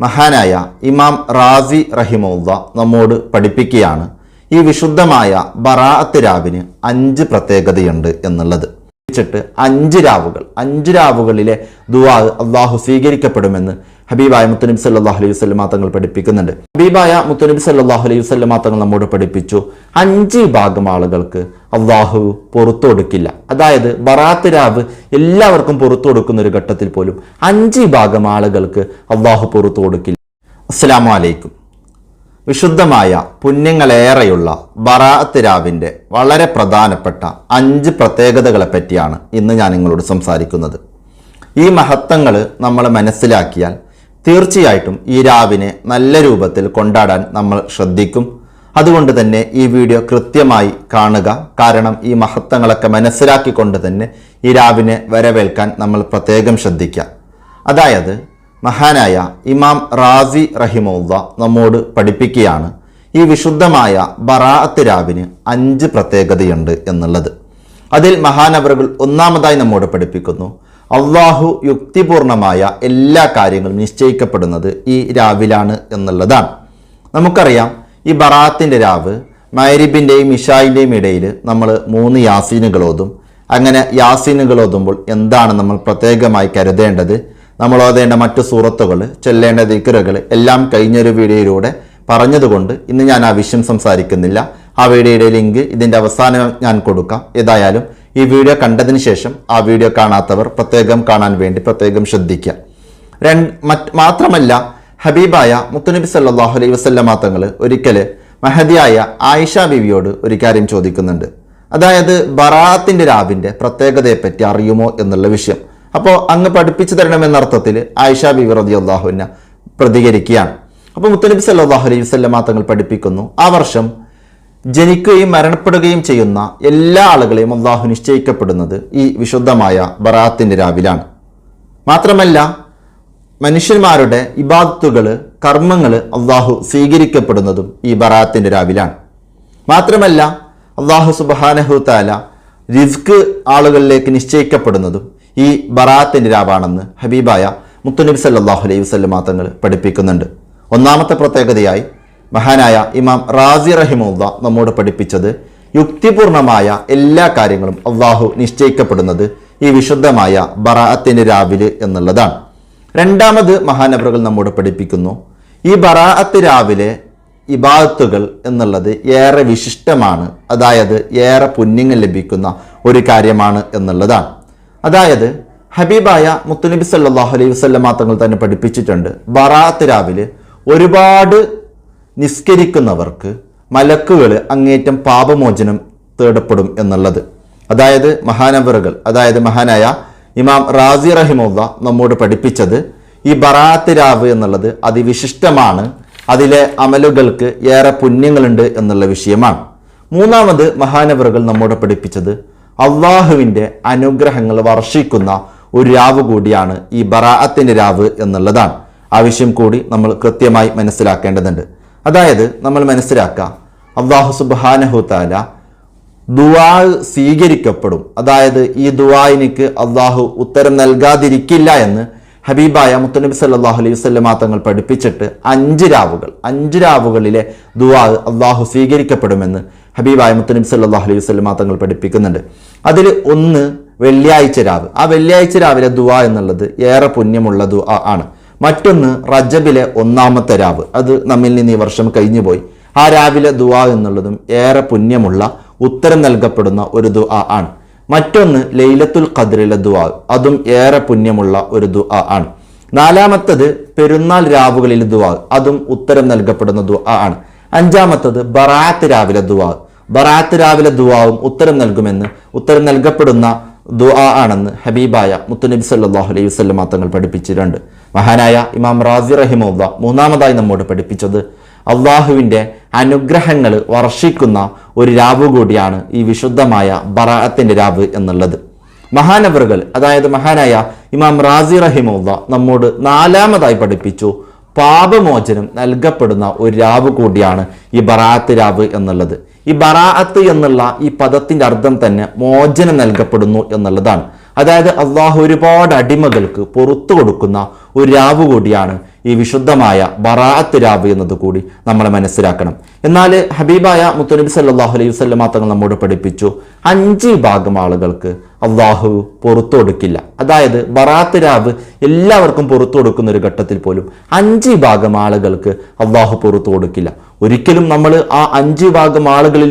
മഹാനായ ഇമാം റാസി റഹിമുള്ള നമ്മോട് പഠിപ്പിക്കുകയാണ്. ഈ വിശുദ്ധമായ ബറാഅത്ത് രാവിന് അഞ്ച് പ്രത്യേകതയുണ്ട് എന്നുള്ളത്. ിട്ട് അഞ്ച് രാവുകൾ അഞ്ച് രാവുകളിലെ ദുവാ അള്ളാഹു സ്വീകരിക്കപ്പെടുമെന്ന് ഹബീബായ മുത്തനബി സല്ലാഹു അലൈഹി വസ്ലമാ തങ്ങൾ പഠിപ്പിക്കുന്നുണ്ട്. ഹബീബായ മുത്തനബി സല്ലാഹു അലൈഹി വസ്ലമാ തങ്ങൾ നമ്മോട് പഠിപ്പിച്ചു അഞ്ച് വിഭാഗം ആളുകൾക്ക് അള്ളാഹു പുറത്തു കൊടുക്കില്ല. അതായത് ബറാത്ത് രാവ് എല്ലാവർക്കും പുറത്തു കൊടുക്കുന്ന ഒരു ഘട്ടത്തിൽ പോലും അഞ്ച് വിഭാഗം ആളുകൾക്ക് അള്ളാഹു പുറത്തു കൊടുക്കില്ല. അസ്സലാമു അലൈക്കും. വിശുദ്ധമായ പുണ്യങ്ങളേറെയുള്ള ബറാഅത്ത് രാവിന്റെ വളരെ പ്രധാനപ്പെട്ട അഞ്ച് പ്രത്യേകതകളെ പറ്റിയാണ് ഇന്ന് ഞാൻ നിങ്ങളോട് സംസാരിക്കുന്നത്. ഈ മഹത്വങ്ങൾ നമ്മൾ മനസ്സിലാക്കിയാൽ തീർച്ചയായിട്ടും ഈ രാവിനെ നല്ല രൂപത്തിൽ കൊണ്ടാടാൻ നമ്മൾ ശ്രദ്ധിക്കും. അതുകൊണ്ട് തന്നെ ഈ വീഡിയോ കൃത്യമായി കാണുക. കാരണം ഈ മഹത്വങ്ങളൊക്കെ മനസ്സിലാക്കിക്കൊണ്ട് തന്നെ ഈ രാവിനെ വരവേൽക്കാൻ നമ്മൾ പ്രത്യേകം ശ്രദ്ധിക്കുക. അതായത് മഹാനായ ഇമാം റാസി റഹിമുള്ള നമ്മോട് പഠിപ്പിക്കുകയാണ് ഈ വിശുദ്ധമായ ബറാഅത്ത് രാവിന് അഞ്ച് പ്രത്യേകതയുണ്ട് എന്നുള്ളത്. അതിൽ മഹാനവറുകൾ ഒന്നാമതായി നമ്മോട് പഠിപ്പിക്കുന്നു. അള്ളാഹു യുക്തിപൂർണമായ എല്ലാ കാര്യങ്ങളും നിശ്ചയിക്കപ്പെടുന്നത് ഈ രാവിലാണ് എന്നുള്ളതാണ്. നമുക്കറിയാം ഈ ബറാത്തിന്റെ രാവ് മൈരിബിന്റെയും ഇഷായിന്റെയും ഇടയിൽ നമ്മൾ മൂന്ന് യാസീനുകൾ ഓതും അങ്ങനെ യാസീനുകൾ ഓതുമ്പോൾ എന്താണ് നമ്മൾ പ്രത്യേകമായി കരുതേണ്ടത്? നമ്മൾ ഓതേണ്ട മറ്റു സൂറത്തുകൾ ചെല്ലേണ്ട ദിക്കറുകൾ എല്ലാം കഴിഞ്ഞൊരു വീഡിയോയിലൂടെ പറഞ്ഞതുകൊണ്ട് ഇന്ന് ഞാൻ ആ വിഷയം സംസാരിക്കുന്നില്ല. ആ വീഡിയോയുടെ ലിങ്ക് ഇതിന്റെ അവസാനം ഞാൻ കൊടുക്കാം. ഏതായാലും ഈ വീഡിയോ കണ്ടതിന് ശേഷം ആ വീഡിയോ കാണാത്തവർ പ്രത്യേകം കാണാൻ വേണ്ടി പ്രത്യേകം ശ്രദ്ധിക്കുക. രണ്ട് മാത്രമല്ല ഹബീബായ മുത്തുനബി സല്ലാഹു അലൈ വസ്ലമാ തങ്ങൾ ഒരിക്കൽ മഹദിയായ ആയിഷ ബിവിയോട് ഒരു കാര്യം ചോദിക്കുന്നുണ്ട്. അതായത് ബറാത്തിന്റെ രാവിന്റെ പ്രത്യേകതയെപ്പറ്റി അറിയുമോ എന്നുള്ള വിഷയം. അപ്പോൾ അങ്ങ് പഠിപ്പിച്ചു തരണമെന്ന അർത്ഥത്തിൽ ആയിഷ ബിവി റതി അള്ളാഹുവിനെ പ്രതികരിക്കുകയാണ്. അപ്പോൾ മുത്തനബി സല്ലാഹു അലൈഹി വസ്ലമാ തങ്ങൾ പഠിപ്പിക്കുന്നു ആ വർഷം ജനിക്കുകയും മരണപ്പെടുകയും ചെയ്യുന്ന എല്ലാ ആളുകളെയും അള്ളാഹു നിശ്ചയിക്കപ്പെടുന്നത് ഈ വിശുദ്ധമായ ബറാത്തിന്റെ രാവിലാണ്. മാത്രമല്ല മനുഷ്യന്മാരുടെ ഇബാദത്തുകൾ കർമ്മങ്ങൾ അള്ളാഹു സ്വീകരിക്കപ്പെടുന്നതും ഈ ബറാത്തിന്റെ രാവിലാണ്. മാത്രമല്ല അള്ളാഹു സുബാനഹു താല റിസ്ക് ആളുകളിലേക്ക് നിശ്ചയിക്കപ്പെടുന്നതും ഈ ബറാത്തിന്റെ രാവാണെന്ന് ഹബീബായ മുത്തുനബി സല്ലാഹു അലൈഹി വസ്ലമാ തങ്ങൾ പഠിപ്പിക്കുന്നുണ്ട്. ഒന്നാമത്തെ പ്രത്യേകതയായി മഹാനായ ഇമാം റാസി റഹിമുള്ള നമ്മോട് പഠിപ്പിച്ചത് യുക്തിപൂർണമായ എല്ലാ കാര്യങ്ങളും അള്ളാഹു നിശ്ചയിക്കപ്പെടുന്നത് ഈ വിശുദ്ധമായ ബറാഅത്തിന്റെ രാവിൽ എന്നുള്ളതാണ്. രണ്ടാമത് മഹാനവറുകൾ നമ്മോട് പഠിപ്പിക്കുന്നു. ഈ ബറാഅത്ത് രാവിലെ ഇബാദത്തുകൾ എന്നുള്ളത് ഏറെ വിശിഷ്ടമാണ്. അതായത് ഏറെ പുണ്യങ്ങൾ ലഭിക്കുന്ന ഒരു കാര്യമാണ് എന്നുള്ളതാണ്. അതായത് ഹബീബായ മുത്തുനബി സല്ലാഹു അലൈഹി വസ്ലം തങ്ങൾ തന്നെ പഠിപ്പിച്ചിട്ടുണ്ട്. ബറാത്ത് രാവിലെ ഒരുപാട് നിസ്കരിക്കുന്നവർക്ക് മലക്കുകൾ അങ്ങേറ്റം പാപമോചനം തേടപ്പെടും എന്നുള്ളത്. അതായത് മഹാനവറുകൾ അതായത് മഹാനായ ഇമാം റാസി റഹിമുള്ള നമ്മോട് പഠിപ്പിച്ചത് ഈ ബറാത്ത് രാവ് എന്നുള്ളത് അതിവിശിഷ്ടമാണ്. അതിലെ അമലുകൾക്ക് ഏറെ പുണ്യങ്ങളുണ്ട് എന്നുള്ള വിഷയമാണ്. മൂന്നാമത് മഹാനവറുകൾ നമ്മോട് പഠിപ്പിച്ചത് അള്ളാഹുവിന്റെ അനുഗ്രഹങ്ങൾ വർഷിക്കുന്ന ഒരു രാവ് കൂടിയാണ് ഈ ബറാഅത്തിന്റെ രാവ് എന്നുള്ളതാണ്. ആവശ്യം കൂടി നമ്മൾ കൃത്യമായി മനസ്സിലാക്കേണ്ടതുണ്ട്. അതായത് നമ്മൾ മനസ്സിലാക്കുക അള്ളാഹു സുബാനഹു താല ദുവാ സ്വീകരിക്കപ്പെടും. അതായത് ഈ ദുവായിനിക്ക് അള്ളാഹു ഉത്തരം നൽകാതിരിക്കില്ല എന്ന് ഹബീബായ മുത്തനബി സല്ലാഹു അലൈഹി വസ്ലമാ തങ്ങൾ പഠിപ്പിച്ചിട്ട് അഞ്ച് രാവുകൾ അഞ്ച് രാവുകളിലെ ദുവാ അള്ളാഹു സ്വീകരിക്കപ്പെടുമെന്ന് ഹബീബായ മുത്തനബി സല്ലാഹു അലൈഹി വസ്ലമാ തങ്ങൾ പഠിപ്പിക്കുന്നുണ്ട്. അതിൽ ഒന്ന് വെള്ളിയാഴ്ച രാവ്. ആ വെള്ളിയാഴ്ച രാവിലെ ദുവാ എന്നുള്ളത് ഏറെ പുണ്യമുള്ള ദുആ ആണ്. മറ്റൊന്ന് റജബിലെ ഒന്നാമത്തെ രാവ്. അത് നമ്മിൽ നിന്ന് ഈ വർഷം കഴിഞ്ഞുപോയി. ആ രാവിലെ ദുആ എന്നുള്ളതും ഏറെ പുണ്യമുള്ള ഉത്തരം നൽകപ്പെടുന്ന ഒരു ദുആ ആണ്. മറ്റൊന്ന് ലൈലത്തുൽ ഖദ്രിലെ ദുആ. അതും ഏറെ പുണ്യമുള്ള ഒരു ദുആ ആണ്. നാലാമത്തത് പെരുന്നാൾ രാവുകളിൽ ദുആ. അതും ഉത്തരം നൽകപ്പെടുന്ന ദുആ ആണ്. അഞ്ചാമത്തത് ബറാത്ത് രാവിലെ ദുആ. ബറാത്ത് രാവിലെ ദുആവും ഉത്തരം നൽകുമെന്ന് ഉത്തരം നൽകപ്പെടുന്ന ദുആ ആണെന്ന് ഹബീബായ മുത്തുനബി സല്ലാഹു അലൈഹി വസ്ലം തങ്ങൾ പഠിപ്പിച്ചിട്ടുണ്ട്. മഹാനായ ഇമാം റാസി റഹിമുള്ള മൂന്നാമതായി നമ്മോട് പഠിപ്പിച്ചത് അള്ളാഹുവിന്റെ അനുഗ്രഹങ്ങൾ വർഷിക്കുന്ന ഒരു രാവ് കൂടിയാണ് ഈ വിശുദ്ധമായ ബറാഅത്തിന്റെ രാവ് എന്നുള്ളത്. മഹാനവറുകൾ അതായത് മഹാനായ ഇമാം റാസി റഹിമുള്ള നമ്മോട് നാലാമതായി പഠിപ്പിച്ചു പാപമോചനം നൽകപ്പെടുന്ന ഒരു രാവ് കൂടിയാണ് ഈ ബറാഅത്ത് രാവ് എന്നുള്ളത്. ഈ ബറാഅത്ത് എന്നുള്ള ഈ പദത്തിന്റെ അർത്ഥം തന്നെ മോചനം നൽകപ്പെടുന്നു എന്നുള്ളതാണ്. അതായത് അള്ളാഹു ഒരുപാട് അടിമകൾക്ക് പുറത്തു കൊടുക്കുന്ന ഒരു രാവ് കൂടിയാണ് ഈ വിശുദ്ധമായ ബറാഅത്ത് രാവ് എന്നത് കൂടി നമ്മൾ മനസ്സിലാക്കണം. എന്നാൽ ഹബീബായ മുത്തനബി സല്ലാഹു അലൈഹി വസ്ലമാ തങ്ങൾ നമ്മോട് പഠിപ്പിച്ചു അഞ്ച് വിഭാഗം ആളുകൾക്ക് അള്ളാഹു പുറത്തു കൊടുക്കില്ല. അതായത് ബറാത്ത് രാവ് എല്ലാവർക്കും പുറത്തു കൊടുക്കുന്ന ഒരു ഘട്ടത്തിൽ പോലും അഞ്ച് ഭാഗം ആളുകൾക്ക് അള്ളാഹു പുറത്തു കൊടുക്കില്ല. ഒരിക്കലും നമ്മൾ ആ അഞ്ച് ഭാഗം ആളുകളിൽ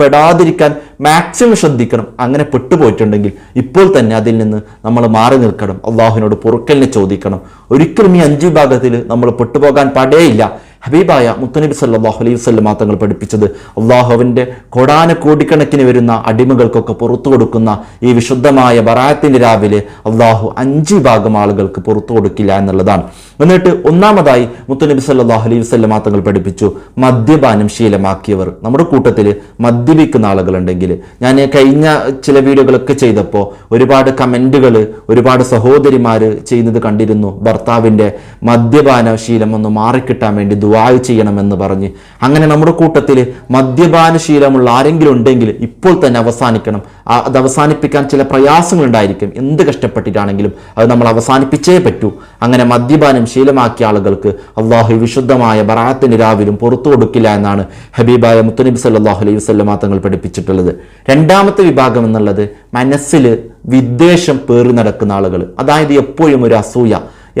പെടാതിരിക്കാൻ മാക്സിമം ശ്രദ്ധിക്കണം. അങ്ങനെ പെട്ടുപോയിട്ടുണ്ടെങ്കിൽ ഇപ്പോൾ തന്നെ അതിൽ നിന്ന് നമ്മൾ മാറി നിൽക്കണം. അള്ളാഹുവിനോട് പൊറുക്കലിനെ ചോദിക്കണം. ഒരിക്കലും ഈ അഞ്ച് ഭാഗത്തിൽ നമ്മൾ പെട്ടുപോകാൻ പാടേയില്ല. ഹബീബായ മുത്തനബി സല്ലാഹു അലൈഹി വസ്ലം തങ്ങൾ പഠിപ്പിച്ചത്. അള്ളാഹുവിന്റെ കൊടാന കോടിക്കണക്കിന് വരുന്ന അടിമകൾക്കൊക്കെ പുറത്തു കൊടുക്കുന്ന ഈ വിശുദ്ധമായ ബറായത്തിന്റെ രാവിലെ അള്ളാഹു അഞ്ച് ഭാഗം ആളുകൾക്ക് പുറത്തു കൊടുക്കില്ല എന്നുള്ളതാണ്. എന്നിട്ട് ഒന്നാമതായി മുത്തനബി സല്ലാഹു അലൈഹി വസ്ലം തങ്ങൾ പഠിപ്പിച്ചു മദ്യപാനം ശീലമാക്കിയവർ. നമ്മുടെ കൂട്ടത്തിൽ മദ്യപിക്കുന്ന ആളുകളുണ്ടെങ്കിൽ ഞാൻ കഴിഞ്ഞ ചില വീഡിയോകളൊക്കെ ചെയ്തപ്പോൾ ഒരുപാട് കമന്റുകൾ ഒരുപാട് സഹോദരിമാർ ചെയ്യുന്നത് കണ്ടിരുന്നു. ഭർത്താവിന്റെ മദ്യപാന ശീലം ഒന്ന് മാറിക്കിട്ടാൻ വേണ്ടി ദുവായ് ചെയ്യണമെന്ന് പറഞ്ഞ് അങ്ങനെ നമ്മുടെ കൂട്ടത്തിൽ മദ്യപാനശീലമുള്ള ആരെങ്കിലും ഉണ്ടെങ്കിൽ ഇപ്പോൾ തന്നെ അവസാനിക്കണം. അത് അവസാനിപ്പിക്കാൻ ചില പ്രയാസങ്ങളുണ്ടായിരിക്കും. എന്ത് കഷ്ടപ്പെട്ടിട്ടാണെങ്കിലും അത് നമ്മൾ അവസാനിപ്പിച്ചേ പറ്റൂ. അങ്ങനെ മദ്യപാനം ശീലമാക്കിയ ആളുകൾക്ക് അള്ളാഹു വിശുദ്ധമായ ബറാത്തിന് രാവിലും പുറത്തു കൊടുക്കില്ല എന്നാണ് ഹബീബായ മുത്തനബി സല്ലാഹു അലൈഹി വസ്ലമാ തങ്ങൾ പഠിപ്പിച്ചിട്ടുള്ളത്. രണ്ടാമത്തെ വിഭാഗം എന്നുള്ളത് മനസ്സിൽ വിദ്വേഷം പേറി നടക്കുന്ന ആളുകൾ അതായത് എപ്പോഴും ഒരു അസൂയ.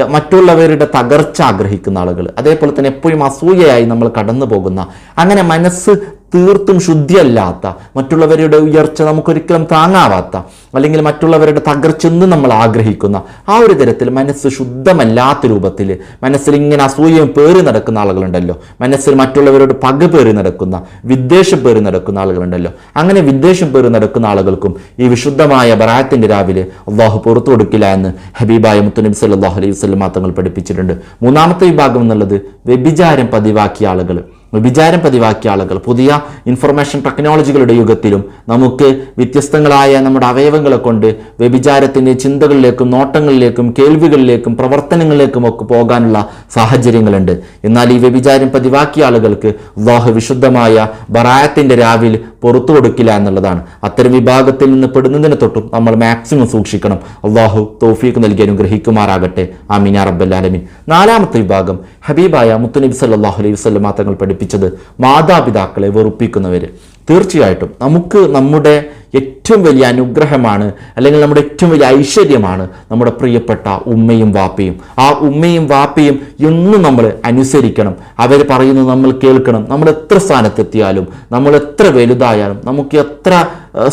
മറ്റുള്ളവരുടെ തകർച്ച ആഗ്രഹിക്കുന്ന ആളുകൾ അതേപോലെ തന്നെ എപ്പോഴും അസൂയയായി നമ്മൾ കടന്നു പോകുന്ന അങ്ങനെ മനസ്സ് തീർത്തും ശുദ്ധിയല്ലാത്ത മറ്റുള്ളവരുടെ ഉയർച്ച നമുക്കൊരിക്കലും താങ്ങാവാത്ത അല്ലെങ്കിൽ മറ്റുള്ളവരുടെ തകർച്ച എന്നും നമ്മൾ ആഗ്രഹിക്കുന്ന ആ ഒരു തരത്തിൽ മനസ്സ് ശുദ്ധമല്ലാത്ത രൂപത്തിൽ മനസ്സിൽ ഇങ്ങനെ അസൂയം പേറി നടക്കുന്ന ആളുകളുണ്ടല്ലോ. മനസ്സിൽ മറ്റുള്ളവരോട് പക പേറി നടക്കുന്ന വിദ്വേഷം പേറി നടക്കുന്ന ആളുകളുണ്ടല്ലോ. അങ്ങനെ വിദ്വേഷം പേറി നടക്കുന്ന ആളുകൾക്കും ഈ വിശുദ്ധമായ ബറാത്തിന്റെ രാവിലെ അള്ളാഹു പുറത്തു കൊടുക്കില്ല എന്ന് ഹബീബായ മുത്തുനബി സല്ലാഹു അലൈഹി വസ്ലം മാത്രങ്ങൾ പഠിപ്പിച്ചിട്ടുണ്ട്. മൂന്നാമത്തെ വിഭാഗം എന്നുള്ളത് വ്യഭിചാരം പതിവാക്കിയ ആളുകൾ വിചാരം പതിവാക്കിയ ആളുകൾ പുതിയ ഇൻഫർമേഷൻ ടെക്നോളജികളുടെ യുഗത്തിലും നമുക്ക് വ്യത്യസ്തങ്ങളായ നമ്മുടെ അവയവങ്ങളെ കൊണ്ട് വ്യഭിചാരത്തിന്റെ ചിന്തകളിലേക്കും നോട്ടങ്ങളിലേക്കും കേൾവികളിലേക്കും പ്രവർത്തനങ്ങളിലേക്കും ഒക്കെ പോകാനുള്ള സാഹചര്യങ്ങളുണ്ട്. എന്നാൽ ഈ വ്യഭിചാരം പതിവാക്കിയ ആളുകൾക്ക് അള്ളാഹു വിശുദ്ധമായ ബറായത്തിന്റെ രാവിൽ പുറത്തു കൊടുക്കില്ല എന്നുള്ളതാണ്. അത്തരം വിഭാഗത്തിൽ നിന്ന് പെടുന്നതിനെ തൊട്ടും നമ്മൾ മാക്സിമം സൂക്ഷിക്കണം. അള്ളാഹു തോഫീക്ക് നൽകി അനുഗ്രഹിക്കുമാറാകട്ടെ. ആമീന റബ്ബല്ലാലമീൻ നാലാമത്തെ വിഭാഗം ഹബീബായ മുത്തുനബി സല്ലാഹു അലൈഹി വസ്ലം തങ്ങൾ പഠിപ്പിച്ചത് മാതാപിതാക്കളെ വെറുപ്പിക്കുന്നവർ തീർച്ചയായിട്ടും നമുക്ക് നമ്മുടെ ഏറ്റവും വലിയ അനുഗ്രഹമാണ് അല്ലെങ്കിൽ നമ്മുടെ ഏറ്റവും വലിയ ഐശ്വര്യമാണ് നമ്മുടെ പ്രിയപ്പെട്ട ഉമ്മയും വാപ്പയും. ആ ഉമ്മയും വാപ്പയും എന്നും നമ്മൾ അനുസരിക്കണം. അവർ പറയുന്നത് നമ്മൾ കേൾക്കണം. നമ്മൾ എത്ര സ്ഥാനത്തെത്തിയാലും നമ്മൾ എത്ര വലുതായാലും നമുക്ക് എത്ര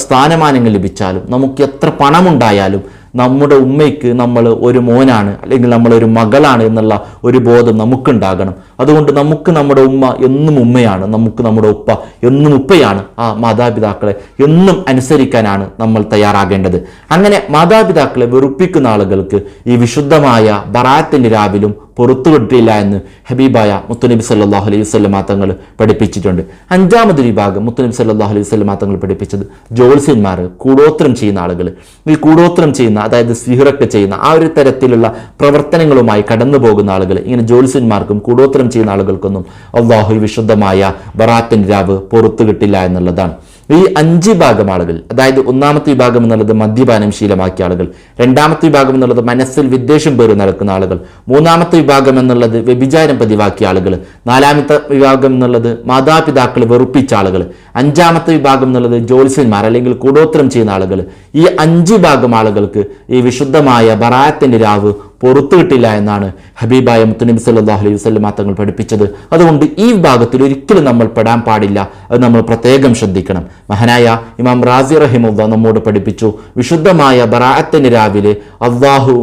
സ്ഥാനമാനങ്ങൾ ലഭിച്ചാലും നമുക്ക് എത്ര പണമുണ്ടായാലും നമ്മുടെ ഉമ്മയ്ക്ക് നമ്മൾ ഒരു മോനാണ് അല്ലെങ്കിൽ നമ്മൾ ഒരു മകളാണ് എന്നുള്ള ഒരു ബോധം നമുക്കുണ്ടാകണം. അതുകൊണ്ട് നമുക്ക് നമ്മുടെ ഉമ്മ എന്നും ഉമ്മയാണ് നമുക്ക് നമ്മുടെ ഉപ്പ എന്നും ഉപ്പയാണ്. ആ മാതാപിതാക്കളെ എന്നും അനുസരിക്കാനാണ് നമ്മൾ തയ്യാറാകേണ്ടത്. അങ്ങനെ മാതാപിതാക്കളെ വെറുപ്പിക്കുന്ന ആളുകൾക്ക് ഈ വിശുദ്ധമായ ബറാത്തിൽ രാവിലും പുറത്തു കിട്ടില്ല എന്ന് ഹബീബായ മുത്തുനബി സല്ലാഹു അലൈഹി വസ്ലമാ തങ്ങൾ പഠിപ്പിച്ചിട്ടുണ്ട്. അഞ്ചാമത് വിഭാഗം മുത്തുനബി സല്ലാഹു അലൈഹി വസ്ലമാ തങ്ങൾ പഠിപ്പിച്ചത് ജ്യോത്സ്യന്മാർ കൂടോത്രം ചെയ്യുന്ന ആളുകൾ ഈ കൂടോത്രം ചെയ്യുന്ന അതായത് സിഹിറൊക്കെ ചെയ്യുന്ന ആ ഒരു തരത്തിലുള്ള പ്രവർത്തനങ്ങളുമായി കടന്നു പോകുന്ന ആളുകൾ ഇങ്ങനെ ജ്യോത്സ്യന്മാർക്കും കൂടോത്രം ചെയ്യുന്ന ആളുകൾക്കൊന്നും അള്ളാഹു വിശുദ്ധമായ ബറാത്തിൻ രാവ് പുറത്തു കിട്ടില്ല എന്നുള്ളതാണ്. ഈ അഞ്ച് വിഭാഗം ആളുകൾ അതായത് ഒന്നാമത്തെ വിഭാഗം എന്നുള്ളത് മദ്യപാനം ശീലമാക്കിയ ആളുകൾ രണ്ടാമത്തെ വിഭാഗം എന്നുള്ളത് മനസ്സിൽ വിദ്വേഷം പേറി നടക്കുന്ന ആളുകൾ മൂന്നാമത്തെ വിഭാഗം എന്നുള്ളത് വ്യഭിചാരം പതിവാക്കിയ ആളുകൾ നാലാമത്തെ വിഭാഗം എന്നുള്ളത് മാതാപിതാക്കൾ വെറുപ്പിച്ച ആളുകൾ അഞ്ചാമത്തെ വിഭാഗം എന്നുള്ളത് ജ്യോത്സ്യന്മാർ അല്ലെങ്കിൽ കൂടോത്രം ചെയ്യുന്ന ആളുകൾ ഈ അഞ്ച് വിഭാഗം ആളുകൾക്ക് ഈ വിശുദ്ധമായ ബറായത്തിന്റെ രാവ് പുറത്തു കിട്ടില്ല എന്നാണ് ഹബീബായ മുത്തുനബി സല്ലാഹു അലൈഹി വസ്ലം തങ്ങൾ പഠിപ്പിച്ചത്. അതുകൊണ്ട് ഈ വിഭാഗത്തിൽ ഒരിക്കലും നമ്മൾ പെടാൻ പാടില്ല. അത് നമ്മൾ പ്രത്യേകം ശ്രദ്ധിക്കണം. മഹനായ ഇമാം റാസി റഹിമുള്ള നമ്മോട് പഠിപ്പിച്ചു വിശുദ്ധമായ ബറാഅത്തിന് രാവിലെ അള്ളാഹു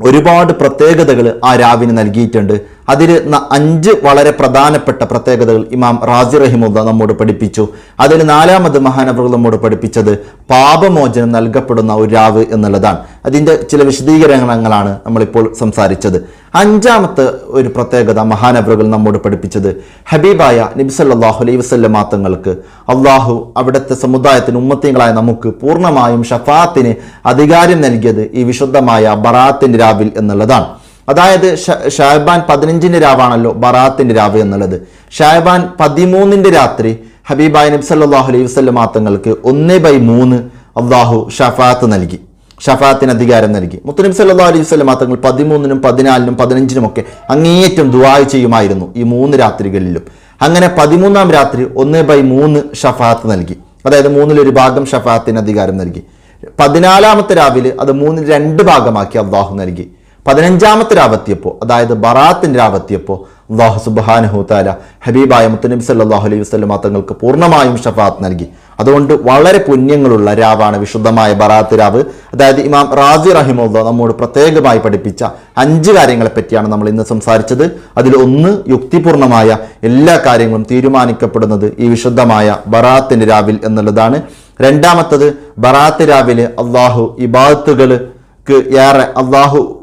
ഒരുപാട് പ്രത്യേകതകൾ ആ രാവിന് നൽകിയിട്ടുണ്ട്. അതിൽ അഞ്ച് വളരെ പ്രധാനപ്പെട്ട പ്രത്യേകതകൾ ഇമാം റാസി റഹിമുല്ല നമ്മോട് പഠിപ്പിച്ചു. അതിൽ നാലാമത് മഹാനവർ നമ്മോട് പഠിപ്പിച്ചത് പാപമോചനം നൽകപ്പെടുന്ന ഒരു രാവ് എന്നുള്ളതാണ്. അതിന്റെ ചില വിശദീകരണങ്ങളാണ് നമ്മളിപ്പോൾ സംസാരിച്ചത്. അഞ്ചാമത്തെ ഒരു പ്രത്യേകത മഹാനവറുകൾ നമ്മോട് പഠിപ്പിച്ചത് ഹബീബായ നബിസല്ലാഹു അലൈഹി വസല്ലമ മാത്തങ്ങൾക്ക് അള്ളാഹു അവിടുത്തെ സമുദായത്തിന് ഉമ്മത്തിങ്ങളായ നമുക്ക് പൂർണമായും ഷഫാത്തിന് അധികാരം നൽകിയത് ഈ വിശുദ്ധമായ ബറാത്തിന്റെ രാവിൽ എന്നുള്ളതാണ്. അതായത് ഷാഹബാൻ പതിനഞ്ചിന്റെ രാവാണല്ലോ ബറാത്തിന്റെ രാവ് എന്നുള്ളത്. ഷാബാൻ പതിമൂന്നിന്റെ രാത്രി ഹബീബായ നബി സല്ലല്ലാഹു അലൈഹി വസ്ലം തങ്ങൾക്ക് ഒന്ന് ബൈ മൂന്ന് അള്ളാഹു ഷഫാത്ത് നൽകി. ഷഫാത്തിന് അധികാരം നൽകി. മുത്തനബി സല്ലാ അലൈഹി വസ്ലം തങ്ങൾ പതിമൂന്നിനും പതിനാലിനും പതിനഞ്ചിനും ഒക്കെ അങ്ങേയറ്റം ദുവാ ചെയ്യുമായിരുന്നു ഈ മൂന്ന് രാത്രികളിലും. അങ്ങനെ പതിമൂന്നാം രാത്രി ഒന്ന് ബൈ മൂന്ന് ഷഫാത്ത് നൽകി. അതായത് മൂന്നിലൊരു ഭാഗം ഷഫാത്തിന് അധികാരം നൽകി. പതിനാലാമത്തെ രാവിലെ അത് മൂന്നിൽ രണ്ട് ഭാഗമാക്കി അള്ളാഹു നൽകി. പതിനഞ്ചാമത്തെ രാവത്തിയപ്പോൾ അതായത് ബറാത്തിന്റെ രാവത്തിയപ്പോൾ അള്ളാഹു സുബാനഹുത്താല ഹബീബായ മുത്തനബി സല്ലാഹു അലൈഹി വസ്ലം തങ്ങൾക്ക് പൂർണമായും ഷഫാത്ത് നൽകി. അതുകൊണ്ട് വളരെ പുണ്യങ്ങളുള്ള രാവാണ് വിശുദ്ധമായ ബറാത്ത് രാവ്. അതായത് ഇമാം റാസി റഹിമുള്ള നമ്മോട് പ്രത്യേകമായി പഠിപ്പിച്ച അഞ്ച് കാര്യങ്ങളെ പറ്റിയാണ് നമ്മൾ ഇന്ന് സംസാരിച്ചത്. അതിൽ ഒന്ന് യുക്തിപൂർണമായ എല്ലാ കാര്യങ്ങളും തീരുമാനിക്കപ്പെടുന്നത് ഈ വിശുദ്ധമായ ബറാത്തിന്റെ രാവിൽ എന്നുള്ളതാണ്. രണ്ടാമത്തത് ബറാത്ത് രാവിലെ അള്ളാഹു ഇബാത്തുകൾക്ക് ഏറെ അള്ളാഹു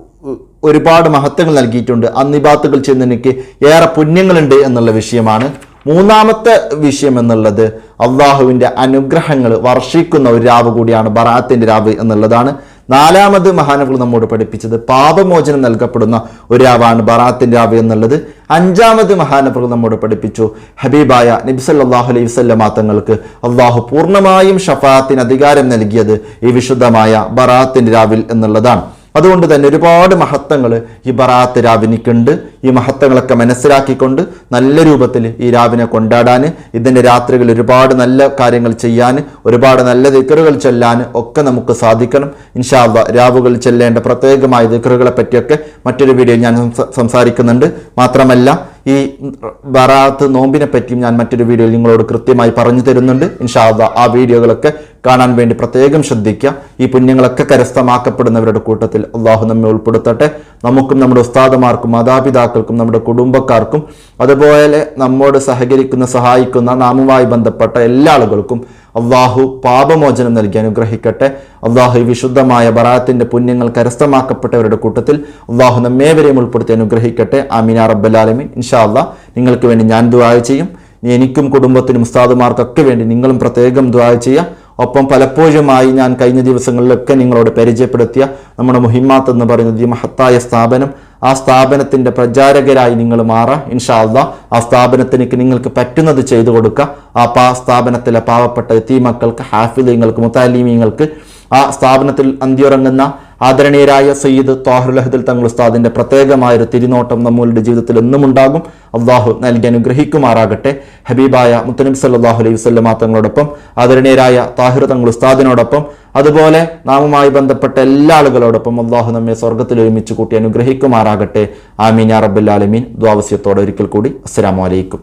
ഒരുപാട് മഹത്വങ്ങൾ നൽകിയിട്ടുണ്ട്. അന്നിബാത്തുകൾ ചെന്നെനിക്ക് ഏറെ പുണ്യങ്ങളുണ്ട് എന്നുള്ള വിഷയമാണ്. മൂന്നാമത്തെ വിഷയം എന്നുള്ളത് അള്ളാഹുവിന്റെ അനുഗ്രഹങ്ങൾ വർഷിക്കുന്ന ഒരു രാവ് കൂടിയാണ് ബറാത്തിന്റെ രാവ് എന്നുള്ളതാണ്. നാലാമത് മഹാനകൾ നമ്മോട് പഠിപ്പിച്ചത് പാപമോചനം നൽകപ്പെടുന്ന ഒരു രാവാണ് ബറാത്തിന്റെ രാവ് എന്നുള്ളത്. അഞ്ചാമത് മഹാനവർ നമ്മോട് പഠിപ്പിച്ചു ഹബീബായ നബിസല്ലാഹു അലൈഹി വസല്ലമ തങ്ങൾക്ക് അള്ളാഹു പൂർണമായും ഷഫാത്തിന് അധികാരം നൽകിയത് ഈ വിശുദ്ധമായ ബറാത്തിന്റെ രാവിൽ എന്നുള്ളതാണ്. അതുകൊണ്ട് തന്നെ ഒരുപാട് മഹത്വങ്ങൾ ഈ ബറാത്ത് രാവിനിക്കുണ്ട്. ഈ മഹത്വങ്ങളൊക്കെ മനസ്സിലാക്കിക്കൊണ്ട് നല്ല രൂപത്തിൽ ഈ രാവിനെ കൊണ്ടാടാൻ ഇതിന്റെ രാത്രികൾ ഒരുപാട് നല്ല കാര്യങ്ങൾ ചെയ്യാൻ ഒരുപാട് നല്ല ദിക്കറുകൾ ചൊല്ലാൻ ഒക്കെ നമുക്ക് സാധിക്കണം. ഇൻഷാല്ല രാവുകൾ ചെല്ലേണ്ട പ്രത്യേകമായ ദിക്കറുകളെ പറ്റിയൊക്കെ മറ്റൊരു വീഡിയോ ഞാൻ സംസാരിക്കുന്നുണ്ട്. മാത്രമല്ല ഈ ബറാത്ത് നോമ്പിനെ പറ്റിയും ഞാൻ മറ്റൊരു വീഡിയോയിൽ നിങ്ങളോട് കൃത്യമായി പറഞ്ഞു തരുന്നുണ്ട്. ഇൻഷാല്ല ആ വീഡിയോകളൊക്കെ കാണാൻ വേണ്ടി പ്രത്യേകം ശ്രദ്ധിക്കുക ഈ പുണ്യങ്ങളൊക്കെ കരസ്ഥമാക്കപ്പെടുന്നവരുടെ കൂട്ടത്തിൽ അള്ളാഹു നമ്മെ ഉൾപ്പെടുത്തട്ടെ. നമുക്കും നമ്മുടെ ഉസ്താദമാർക്കും മാതാപിതാക്കൾക്കും നമ്മുടെ കുടുംബക്കാർക്കും അതുപോലെ നമ്മോട് സഹകരിക്കുന്ന സഹായിക്കുന്ന നാമുമായി ബന്ധപ്പെട്ട എല്ലാ ആളുകൾക്കും അള്ളാഹു പാപമോചനം നൽകി അനുഗ്രഹിക്കട്ടെ. അള്ളാഹു വിശുദ്ധമായ ഭരാത്തിന്റെ പുണ്യങ്ങൾ കരസ്ഥമാക്കപ്പെട്ടവരുടെ കൂട്ടത്തിൽ അള്ളാഹു നമ്മേവരെയും ഉൾപ്പെടുത്തി അനുഗ്രഹിക്കട്ടെ. ആമീന റബ്ബലാലമീൻ ഇൻഷാ അള്ളാഹ് നിങ്ങൾക്ക് വേണ്ടി ഞാൻ ദുആ ചെയ്യും. എനിക്കും കുടുംബത്തിനും ഉസ്താദുമാർക്കൊക്കെ വേണ്ടി നിങ്ങളും പ്രത്യേകം ദുആ ചെയ്യുക. ഒപ്പം പലപ്പോഴുമായി ഞാൻ കഴിഞ്ഞ ദിവസങ്ങളിലൊക്കെ നിങ്ങളോട് പരിചയപ്പെടുത്തിയ നമ്മുടെ മുഹിമാത്ത് എന്ന് പറയുന്നത് ഈ മഹത്തായ സ്ഥാപനം ആ സ്ഥാപനത്തിന്റെ പ്രചാരകരായി നിങ്ങൾ മാറാം ഇൻഷാ അള്ളാ ആ സ്ഥാപനത്തിലേക്ക് നിങ്ങൾക്ക് പറ്റുന്നത് ചെയ്തു കൊടുക്കുക ആ പാ സ്ഥാപനത്തിലെ പാവപ്പെട്ട തീമക്കൾക്ക് ഹാഫിദ് നിങ്ങൾക്ക് മുത്താലിമീങ്ങൾക്ക് ആ സ്ഥാപനത്തിൽ അന്തിയുറങ്ങുന്ന ആദരണീയരായ സയ്യിദ് താഹുൽ അഹദുൽ തങ്ങൾ പ്രത്യേകമായ ഒരു തിരിനോട്ടം നമ്മളുടെ ജീവിതത്തിൽ എന്നും ഉണ്ടാകും അള്ളാഹു നൽകി അനുഗ്രഹിക്കുമാറാകട്ടെ. ഹബീബായ മുത്തനബി സല്ലാഹു അലൈഹി വസ്ലമ തങ്ങളോടൊപ്പം ആദരണീയരായ താഹിർ തങ്ങൾ ഉസ്താദിനോടൊപ്പം അതുപോലെ നാമുമായി ബന്ധപ്പെട്ട എല്ലാ ആളുകളോടൊപ്പം അള്ളാഹു നമ്മെ സ്വർഗത്തിൽ ഒരുമിച്ച് കൂട്ടി അനുഗ്രഹിക്കുമാറാകട്ടെ. ആമീൻ അറബുല്ലാലമീൻ ആലമീൻ. ദ്വാവസ്യത്തോടെ ഒരിക്കൽ കൂടി. അസ്സലാമു അലൈക്കും.